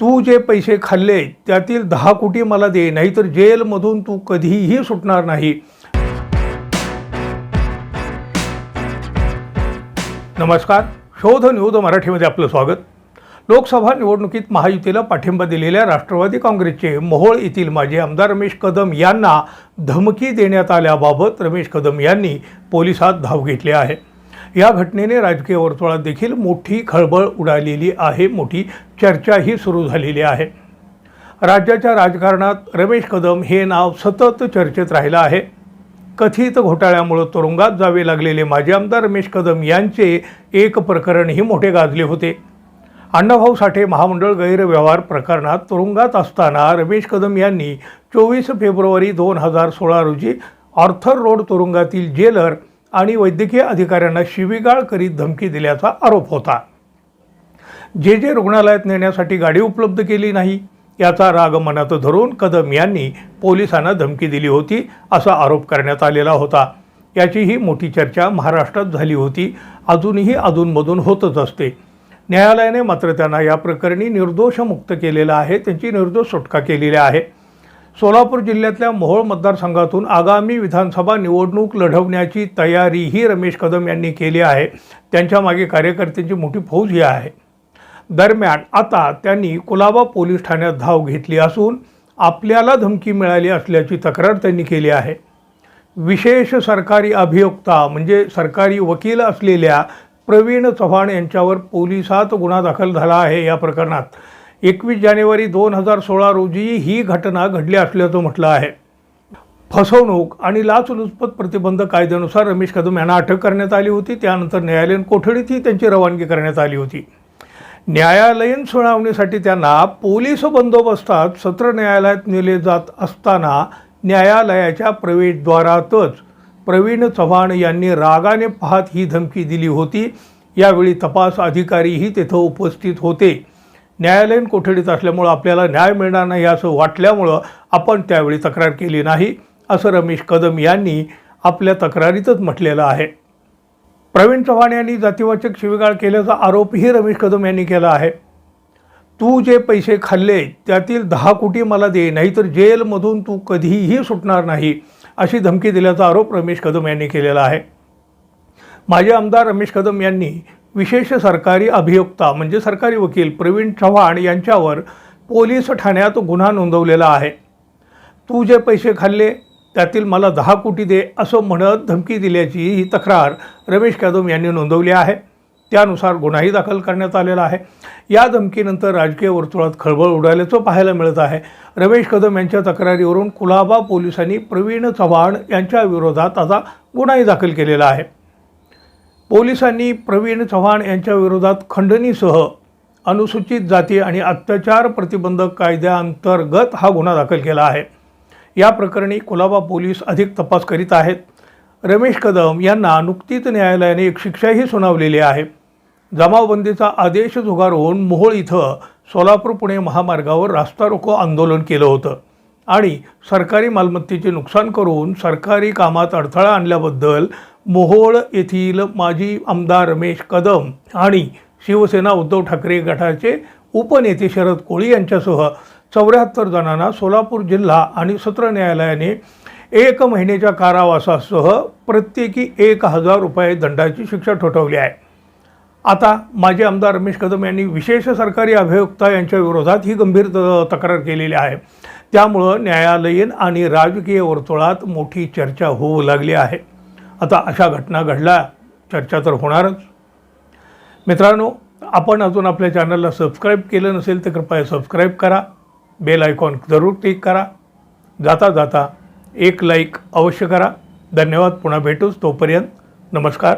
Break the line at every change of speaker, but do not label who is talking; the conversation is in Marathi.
तू जे पैसे खाल्ले त्यातील दहा कोटी मला दे नाहीतर जेलमधून तू कधीही सुटणार नाही. नमस्कार. शोध न्यूज मराठीमध्ये आपलं स्वागत. लोकसभा निवडणुकीत महायुतीला पाठिंबा दिलेल्या राष्ट्रवादी काँग्रेसचे मोहोळ येथील माजी आमदार रमेश कदम यांना धमकी देण्यात आल्याबाबत रमेश कदम यांनी पोलिसात धाव घेतली आहे. या घटनेने राजकीय वर्तुळात देखील मोठी खळबळ उडालेली आहे मोठी चर्चाही सुरू झालेली आहे. राज्याच्या राजकारणात रमेश कदम हे नाव सतत चर्चेत राहिलं आहे. कथित घोटाळ्यामुळं तुरुंगात जावे लागलेले माजी आमदार रमेश कदम यांचे एक प्रकरणही मोठे गाजले होते. अण्णाभाऊ साठे महामंडळ गैरव्यवहार प्रकरणात तुरुंगात असताना रमेश कदम यांनी चोवीस फेब्रुवारी दोन हजार सोळा रोजी ऑर्थर रोड तुरुंगातील जेलर आणि वैद्यकीय अधिकाऱ्यांना शिवीगाळ करीत धमकी दिल्याचा आरोप होता. जे जे रुग्णालयात नेण्यासाठी गाडी उपलब्ध केली नाही याचा राग मनात धरून कदम यांनी पोलिसांना धमकी दिली होती असा आरोप करण्यात आलेला होता. याचीही मोठी चर्चा महाराष्ट्रात झाली होती. अजूनही अधूनमधून होतच असते. न्यायालयाने मात्र त्यांना या प्रकरणी निर्दोष मुक्त केलेलं आहे त्यांची निर्दोष सुटका केलेली आहे. सोलापूर जिल्ह्यातल्या मोहोळ मतदारसंघातून आगामी विधानसभा निवडणूक लढवण्याची तयारीही रमेश कदम यांनी केली आहे. त्यांच्या मागे कार्यकर्त्यांची मोठी फौज ही आहे. दरम्यान आता त्यांनी कुलाबा पोलीस ठाण्यात धाव घेतली असून आपल्याला धमकी मिळाली असल्याची तक्रार त्यांनी केली आहे. विशेष सरकारी अभियोक्ता म्हणजे सरकारी वकील असलेल्या प्रवीण चव्हाण यांच्यावर पोलिसात गुन्हा दाखल झाला आहे या प्रकरणात. एकवीस जानेवारी दोन हजार सोळा रोजी ही घटना घडली असल्याचं म्हटलं आहे. फसवणूक आणि लाचलुचपत प्रतिबंध कायद्यानुसार रमेश कदम यांना अटक करण्यात आली होती. त्यानंतर न्यायालयीन कोठडीतही त्यांची रवानगी करण्यात आली होती. न्यायालयीन सुनावणीसाठी त्यांना पोलीस बंदोबस्तात सत्र न्यायालयात नेले जात असताना न्यायालयाच्या प्रवेशद्वारातच प्रवीण चव्हाण यांनी रागाने पाहत ही धमकी दिली होती. यावेळी तपास अधिकारीही तेथं उपस्थित होते. न्यायालयीन कोठडीत असल्यामुळं आपल्याला न्याय मिळणार नाही असं वाटल्यामुळं आपण त्यावेळी तक्रार केली नाही असं रमेश कदम यांनी आपल्या तक्रारीतच म्हटलेलं आहे. प्रवीण चव्हाण यांनी जातीवाचक शिवीगाळ केल्याचा आरोपही रमेश कदम यांनी केला आहे. तू जे पैसे खाल्ले त्यातील दहा कोटी मला दे नाहीतर जेलमधून तू कधीही सुटणार नाही अशी धमकी दिल्याचा आरोप रमेश कदम यांनी केलेला आहे. माजी आमदार रमेश कदम यांनी विशेष सरकारी अभियुक्ता म्हणजे सरकारी वकील प्रवीण चव्हाण यांच्यावर पोलीस ठाण्यात गुन्हा नोंदवलेला आहे. तू जे पैसे खाल्ले त्यातील मला दहा कोटी दे असं म्हणत धमकी दिल्याची ही तक्रार रमेश कदम यांनी नोंदवली आहे. त्यानुसार गुन्हाही दाखल करण्यात आलेला आहे. या धमकीनंतर राजकीय वर्तुळात खळबळ उडाल्याचं पाहायला मिळत आहे. रमेश कदम यांच्या तक्रारीवरून कुलाबा पोलिसांनी प्रवीण चव्हाण यांच्या विरोधात आता गुन्हाही दाखल केलेला आहे. पोलिसांनी प्रवीण चव्हाण यांच्या विरोधात खंडणीसह अनुसूचित जाती आणि अत्याचार प्रतिबंधक कायद्याअंतर्गत हा गुन्हा दाखल केला आहे. या प्रकरणी कुलाबा पोलीस अधिक तपास करीत आहेत. रमेश कदम यांना नुकतीच न्यायालयाने एक शिक्षाही सुनावलेली आहे. जमावबंदीचा आदेश झुगारून मोहोळ इथं सोलापूर पुणे महामार्गावर रास्ता रोको आंदोलन केलं होतं आणि सरकारी मालमत्तेचे नुकसान करून सरकारी कामात अडथळा आणल्याबद्दल मोहोळ येथील माजी आमदार रमेश कदम आणि शिवसेना उद्धव ठाकरे गटाचे उपनेते शरद कोळी यांच्यासह चौऱ्याहत्तर जणांना सोलापूर जिल्हा आणि सत्र न्यायालयाने एक महिन्याच्या कारावासासह प्रत्येकी एक हजार रुपये दंडाची शिक्षा ठोठवली आहे. आता माजी आमदार रमेश कदम यांनी विशेष सरकारी अभियुक्ता यांच्या विरोधात ही गंभीर त- तक्रार केलेली आहे. त्यामुळं न्यायालयीन आणि राजकीय वर्तुळात मोठी चर्चा होऊ लागली आहे. आता अशा घटना घडल्या चर्चा तर होणारच. मित्रांनो आपण अजून आपल्या चॅनलला सबस्क्राईब केलं नसेल तर कृपया सबस्क्राईब करा बेल आयकॉन जरूर क्लिक करा. जाता जाता एक लाईक अवश्य करा. धन्यवाद पुन्हा भेटूच. तोपर्यंत नमस्कार.